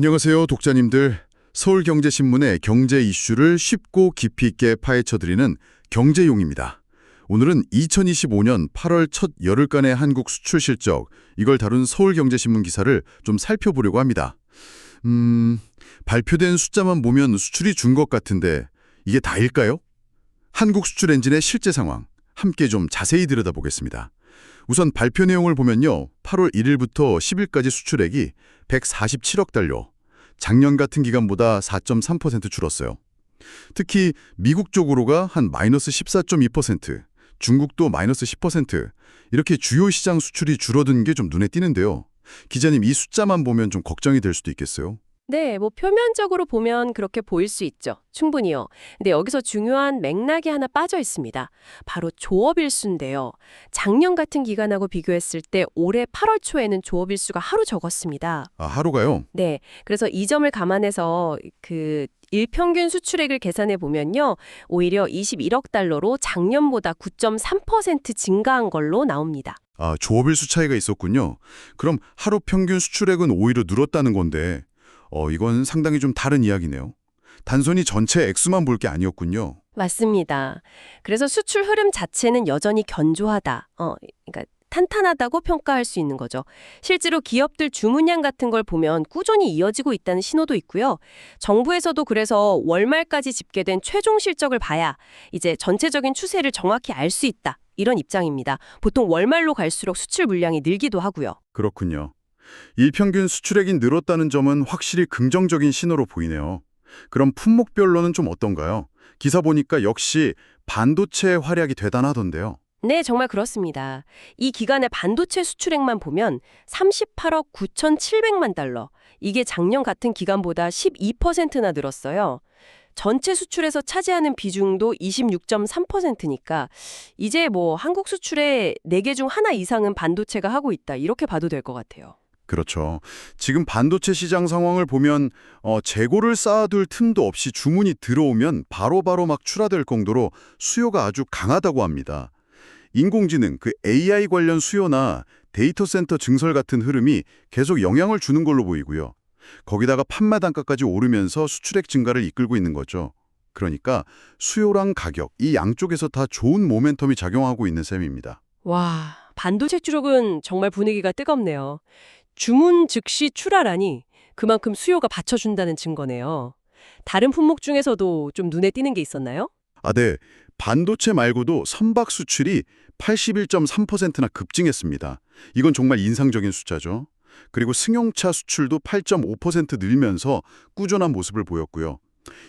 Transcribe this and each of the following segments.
안녕하세요, 독자님들. 서울경제신문의 경제 이슈를 쉽고 깊이 있게 파헤쳐드리는 경제용입니다. 오늘은 2025년 8월 첫 열흘간의 한국 수출 실적, 이걸 다룬 서울경제신문 기사를 좀 살펴보려고 합니다. 음, 발표된 숫자만 보면 수출이 준 것 같은데 이게 다일까요? 한국 수출 엔진의 실제 상황, 함께 좀 자세히 들여다보겠습니다. 우선 발표 내용을 보면요. 8월 1일부터 10일까지 수출액이 147억 달러, 작년 같은 기간보다 4.3% 줄었어요. 특히 미국 쪽으로가 한 마이너스 14.2%, 중국도 마이너스 10%, 이렇게 주요 시장 수출이 줄어든 게 좀 눈에 띄는데요. 기자님, 이 숫자만 보면 좀 걱정이 될 수도 있겠어요. 네, 뭐 표면적으로 보면 그렇게 보일 수 있죠. 충분히요. 근데 여기서 중요한 맥락이 하나 빠져 있습니다. 바로 조업일수인데요. 작년 같은 기간하고 비교했을 때 올해 8월 초에는 조업일수가 하루 적었습니다. 아, 하루가요? 네, 그래서 이 점을 감안해서 그 일평균 수출액을 계산해 보면요. 오히려 21억 달러로 작년보다 9.3% 증가한 걸로 나옵니다. 아, 조업일수 차이가 있었군요. 그럼 하루 평균 수출액은 오히려 늘었다는 건데 어, 이건 상당히 좀 다른 이야기네요. 단순히 전체 액수만 볼 게 아니었군요. 맞습니다. 그래서 수출 흐름 자체는 여전히 견조하다. 어, 그러니까 탄탄하다고 평가할 수 있는 거죠. 실제로 기업들 주문량 같은 걸 보면 꾸준히 이어지고 있다는 신호도 있고요. 정부에서도 그래서 월말까지 집계된 최종 실적을 봐야 이제 전체적인 추세를 정확히 알 수 있다. 이런 입장입니다. 보통 월말로 갈수록 수출 물량이 늘기도 하고요. 그렇군요. 일평균 수출액이 늘었다는 점은 확실히 긍정적인 신호로 보이네요. 그럼 품목별로는 좀 어떤가요? 기사 보니까 역시 반도체의 활약이 대단하던데요. 네, 정말 그렇습니다. 이 기간의 반도체 수출액만 보면 38억 9,700만 달러. 이게 작년 같은 기간보다 12%나 늘었어요. 전체 수출에서 차지하는 비중도 26.3%니까 이제 뭐 한국 수출의 4개 중 하나 이상은 반도체가 하고 있다. 이렇게 봐도 될 것 같아요. 그렇죠. 지금 반도체 시장 상황을 보면 어, 재고를 쌓아둘 틈도 없이 주문이 들어오면 바로 바로 막 출하될 정도로 수요가 아주 강하다고 합니다. 인공지능, 그 AI 관련 수요나 데이터 센터 증설 같은 흐름이 계속 영향을 주는 걸로 보이고요. 거기다가 판매 단가까지 오르면서 수출액 증가를 이끌고 있는 거죠. 그러니까 수요랑 가격, 이 양쪽에서 다 좋은 모멘텀이 작용하고 있는 셈입니다. 와, 반도체 쪽은 정말 분위기가 뜨겁네요. 주문 즉시 출하라니 그만큼 수요가 받쳐준다는 증거네요. 다른 품목 중에서도 좀 눈에 띄는 게 있었나요? 아, 네. 반도체 말고도 선박 수출이 81.3%나 급증했습니다. 이건 정말 인상적인 숫자죠. 그리고 승용차 수출도 8.5% 늘면서 꾸준한 모습을 보였고요.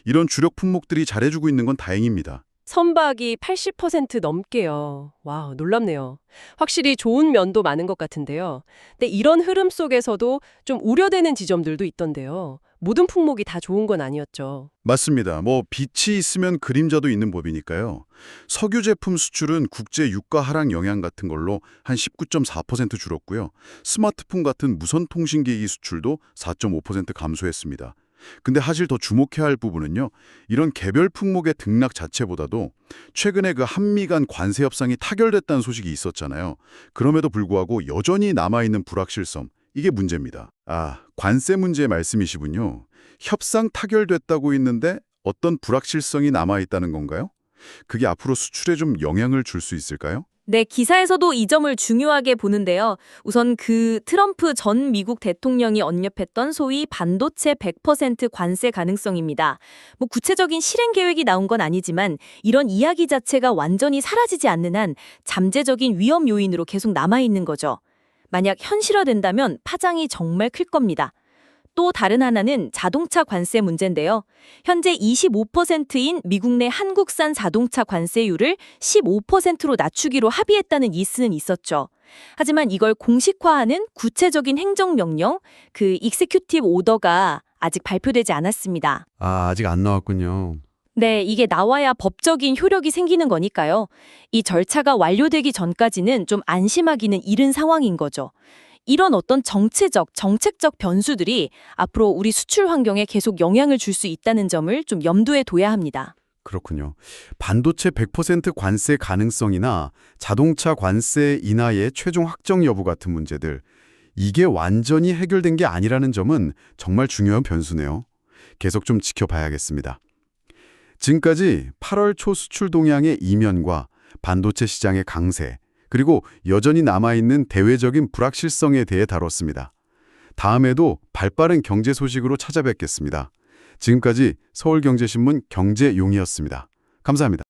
이런 주력 품목들이 잘해주고 있는 건 다행입니다. 선박이 80% 넘게요. 와, 놀랍네요. 확실히 좋은 면도 많은 것 같은데요. 근데 이런 흐름 속에서도 좀 우려되는 지점들도 있던데요. 모든 품목이 다 좋은 건 아니었죠. 맞습니다. 뭐 빛이 있으면 그림자도 있는 법이니까요. 석유 제품 수출은 국제 유가 하락 영향 같은 걸로 한 19.4% 줄었고요. 스마트폰 같은 무선 통신기기 수출도 4.5% 감소했습니다. 근데 사실 더 주목해야 할 부분은요. 이런 개별 품목의 등락 자체보다도 최근에 그 한미 간 관세 협상이 타결됐다는 소식이 있었잖아요. 그럼에도 불구하고 여전히 남아있는 불확실성, 이게 문제입니다. 아, 관세 문제 말씀이시군요. 협상 타결됐다고 있는데 어떤 불확실성이 남아있다는 건가요? 그게 앞으로 수출에 좀 영향을 줄 수 있을까요? 네, 기사에서도 이 점을 중요하게 보는데요. 우선 그 트럼프 전 미국 대통령이 언급했던 소위 반도체 100% 관세 가능성입니다. 뭐 구체적인 실행 계획이 나온 건 아니지만 이런 이야기 자체가 완전히 사라지지 않는 한 잠재적인 위험 요인으로 계속 남아 있는 거죠. 만약 현실화된다면 파장이 정말 클 겁니다. 또 다른 하나는 자동차 관세 문제인데요. 현재 25%인 미국 내 한국산 자동차 관세율을 15%로 낮추기로 합의했다는 이스는 있었죠. 하지만 이걸 공식화하는 구체적인 행정명령, 그 익세큐티브 오더가 아직 발표되지 않았습니다. 아, 아직 안 나왔군요. 네, 이게 나와야 법적인 효력이 생기는 거니까요. 이 절차가 완료되기 전까지는 좀 안심하기는 이른 상황인 거죠. 이런 어떤 정체적, 정책적 변수들이 앞으로 우리 수출 환경에 계속 영향을 줄 수 있다는 점을 좀 염두에 둬야 합니다. 그렇군요. 반도체 100% 관세 가능성이나 자동차 관세 인하의 최종 확정 여부 같은 문제들, 이게 완전히 해결된 게 아니라는 점은 정말 중요한 변수네요. 계속 좀 지켜봐야겠습니다. 지금까지 8월 초 수출 동향의 이면과 반도체 시장의 강세, 그리고 여전히 남아있는 대외적인 불확실성에 대해 다뤘습니다. 다음에도 발빠른 경제 소식으로 찾아뵙겠습니다. 지금까지 서울경제신문 경제용이었습니다. 감사합니다.